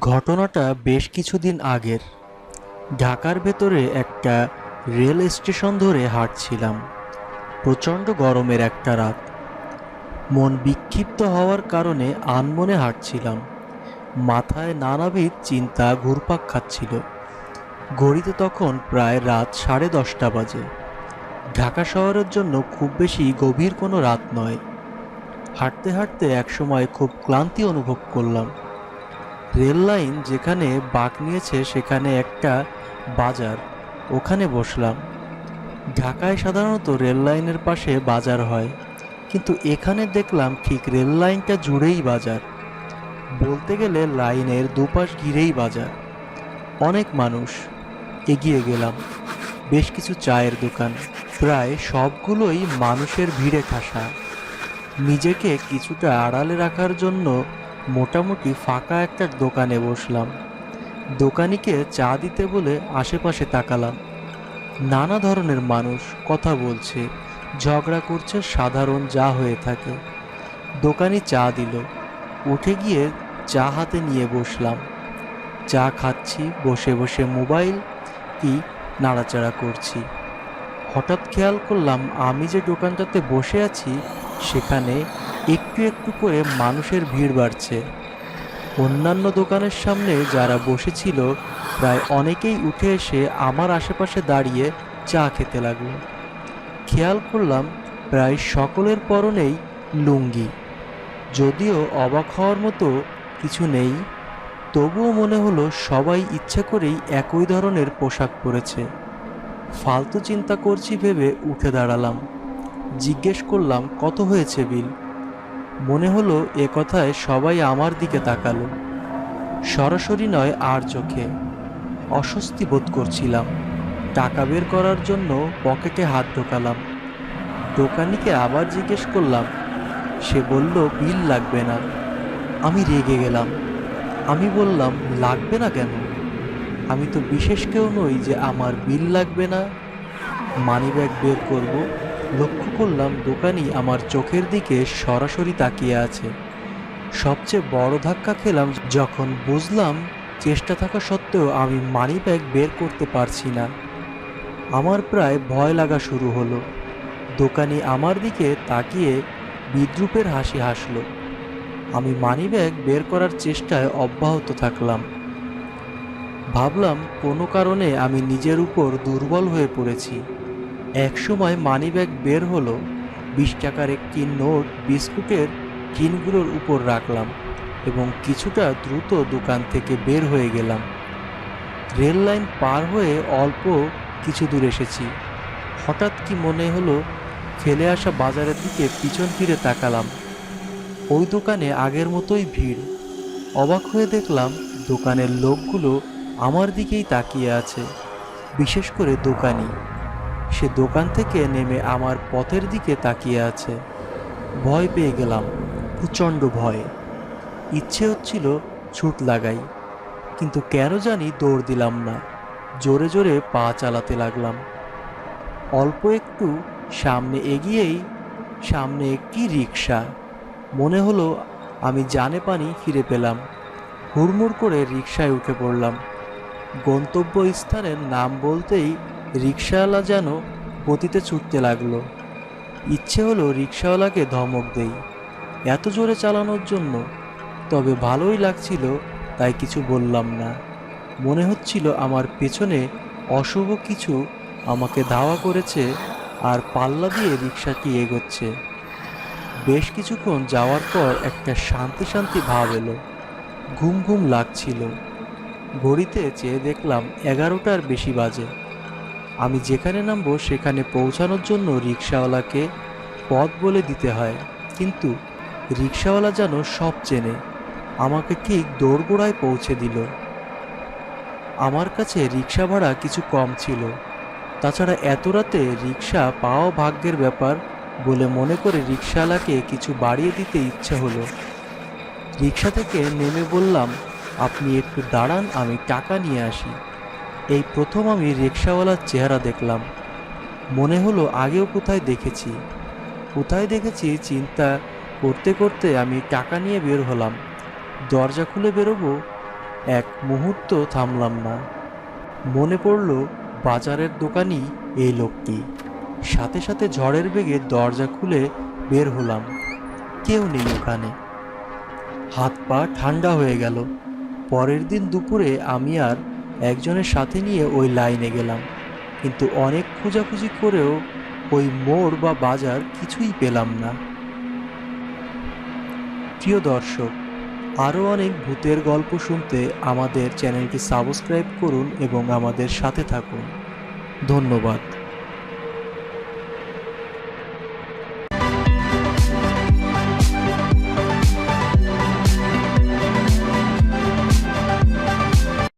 ঘটনাটা বেশ কিছুদিন আগের। ঢাকার ভেতরে একটা রেল স্টেশন ধরে হাঁটছিলাম। প্রচণ্ড গরমের একটা রাত। মন বিক্ষিপ্ত হওয়ার কারণে আনমনে হাঁটছিলাম। মাথায় নানাবিধ চিন্তা ঘুরপাক খাচ্ছিল। ঘড়িতে তখন প্রায় রাত সাড়ে দশটা বাজে। ঢাকা শহরের জন্য খুব বেশি গভীর কোনো রাত নয়। হাঁটতে হাঁটতে একসময় খুব ক্লান্তি অনুভব করলাম। রেল লাইন যেখানে বাঁক নিয়েছে সেখানে একটা বাজার। ওখানে বসলাম। ঢাকায় সাধারণত রেল লাইনের পাশে বাজার হয়, কিন্তু এখানে দেখলাম ঠিক রেল লাইনটা জুড়েই বাজার। বলতে গেলে লাইনের দুপাশ ঘিরেই বাজার। অনেক মানুষ, এগিয়ে গেলাম। বেশ কিছু চায়ের দোকান, প্রায় সবগুলোই মানুষের ভিড়ে ঠাসা। নিজেকে কিছুটা আড়ালে রাখার জন্য মোটামুটি ফাঁকা একটা দোকানে বসলাম। দোকানিকে চা দিতে বলে আশেপাশে তাকালাম। নানা ধরনের মানুষ কথা বলছে, ঝগড়া করছে, সাধারণ যা হয়ে থাকে। দোকানি চা দিল। উঠে গিয়ে চা হাতে নিয়ে বসলাম। চা খাচ্ছি, বসে বসে মোবাইল, কি নাড়াচাড়া করছি। হঠাৎ খেয়াল করলাম আমি যে দোকানটাতে বসে আছি, সেখানে একটু একটু করে মানুষের ভিড় বাড়ছে। অন্যান্য দোকানের সামনে যারা বসেছিল, প্রায় অনেকেই উঠে এসে আমার আশেপাশে দাঁড়িয়ে চা খেতে লাগল। খেয়াল করলাম, প্রায় সকলের পরনেই লুঙ্গি। যদিও অবাক হওয়ার মতো কিছু নেই, তবুও মনে হলো সবাই ইচ্ছে করেই একই ধরনের পোশাক পরেছে। ফালতু চিন্তা করছি ভেবে উঠে দাঁড়ালাম। জিজ্ঞেস করলাম, কত হয়েছে বিল? মনে হলো এ কথায় সবাই আমার দিকে তাকালো। সরাসরি নয়, আর চোখে। অস্বস্তি বোধ করছিলাম। টাকা বের করার জন্য পকেটে হাত ঢোকালাম। দোকানিকে আবার জিজ্ঞেস করলাম। সে বলল, বিল লাগবে না। আমি রেগে গেলাম। আমি বললাম, লাগবে না কেন? আমি তো বিশেষ কেউ নই যে আমার বিল লাগবে না। মানিব্যাগ বের করব। লক্ষ্য করলাম দোকানি আমার চোখের দিকে সরাসরি তাকিয়ে আছে। সবচেয়ে বড় ধাক্কা খেলাম যখন বুঝলাম চেষ্টা থাকা সত্ত্বেও আমি মানিব্যাগ বের করতে পারছি না। আমার প্রায় ভয় লাগা শুরু হলো। দোকানি আমার দিকে তাকিয়ে বিদ্রুপের হাসি হাসলো। আমি মানিব্যাগ বের করার চেষ্টায় অব্যাহত থাকলাম। ভাবলাম কোনো কারণে আমি নিজের উপর দুর্বল হয়ে পড়েছি। একসময় মানিব্যাগ বের হলো, বিশ টাকার একটি নোট বিস্কুটের টিনগুলোর উপর রাখলাম এবং কিছুটা দ্রুত দোকান থেকে বের হয়ে গেলাম। রেল লাইন পার হয়ে অল্প কিছু দূর এসেছি। হঠাৎ কি মনে হলো, ফেলে আসা বাজারের দিকে পিছন ফিরে তাকালাম। ওই দোকানে আগের মতোই ভিড়। অবাক হয়ে দেখলাম, দোকানের লোকগুলো আমার দিকেই তাকিয়ে আছে, বিশেষ করে দোকানি। সে দোকান থেকে নেমে আমার পথের দিকে তাকিয়ে আছে। ভয় পেয়ে গেলাম, প্রচণ্ড ভয়। ইচ্ছে হচ্ছিল ছুট লাগাই, কিন্তু কেন জানি দৌড় দিলাম না। জোরে জোরে পা চালাতে লাগলাম। অল্প একটু সামনে এগিয়েই সামনে একটি রিক্সা মনে হলো আমি জানে পানি ফিরে পেলাম। হুড়মুড় করে রিক্সায় উঠে পড়লাম। গন্তব্য স্থানের নাম বলতেই রিক্সাওয়ালা যেন গতিতে ছুটতে লাগল। ইচ্ছে হলো রিক্সাওয়ালাকে ধমক দেই। এত জোরে চালানোর জন্য তবে ভালোই লাগছিল, তাই কিছু বললাম না। মনে হচ্ছিল আমার পেছনে অশুভ কিছু আমাকে ধাওয়া করেছে আর পাল্লা দিয়ে রিক্সাটি এগোচ্ছে। বেশ কিছুক্ষণ যাওয়ার পর একটা শান্তি শান্তি ভাব এলো। ঘুম ঘুম লাগছিল। ঘড়িতে চেয়ে দেখলাম এগারোটার বেশি বাজে। আমি যেখানে নামবো, সেখানে পৌঁছানোর জন্য রিক্সাওয়ালাকে পথ বলে দিতে হয়। কিন্তু রিক্সাওয়ালা যেন সব চেনে, আমাকে ঠিক দোরগোড়ায় পৌঁছে দিল। আমার কাছে রিক্সা ভাড়া কিছু কম ছিল। তাছাড়া এত রাতে রিক্সা পাওয়া ভাগ্যের ব্যাপার বলে মনে করে রিক্সাওয়ালাকে কিছু বাড়িয়ে দিতে ইচ্ছা হলো। রিক্সা থেকে নেমে বললাম, আপনি একটু দাঁড়ান, আমি টাকা নিয়ে আসি। এই প্রথম আমি রিক্সাওয়ালার চেহারা দেখলাম। মনে হলো আগেও কোথায় দেখেছি। কোথায় দেখেছি চিন্তা করতে করতে আমি টাকা নিয়ে বের হলাম। দরজা খুলে বেরোবো? এক মুহূর্ত থামলাম না। মনে পড়ল বাজারের দোকানই এই লোকটি। সাথে সাথে ঝড়ের বেগে দরজা খুলে বের হলাম। কেউ নেই ওখানে। হাত পা ঠান্ডা হয়ে গেল। পরের দিন দুপুরে আমি আর একজনের সাথে নিয়ে ওই লাইনে গেলাম। কিন্তু অনেক খোঁজাখুঁজি করেও ওই মোড় বা বাজার কিছুই পেলাম না। প্রিয় দর্শক আরও অনেক ভূতের গল্প শুনতে আমাদের চ্যানেলটি সাবস্ক্রাইব করুন এবং আমাদের সাথে থাকুন। ধন্যবাদ।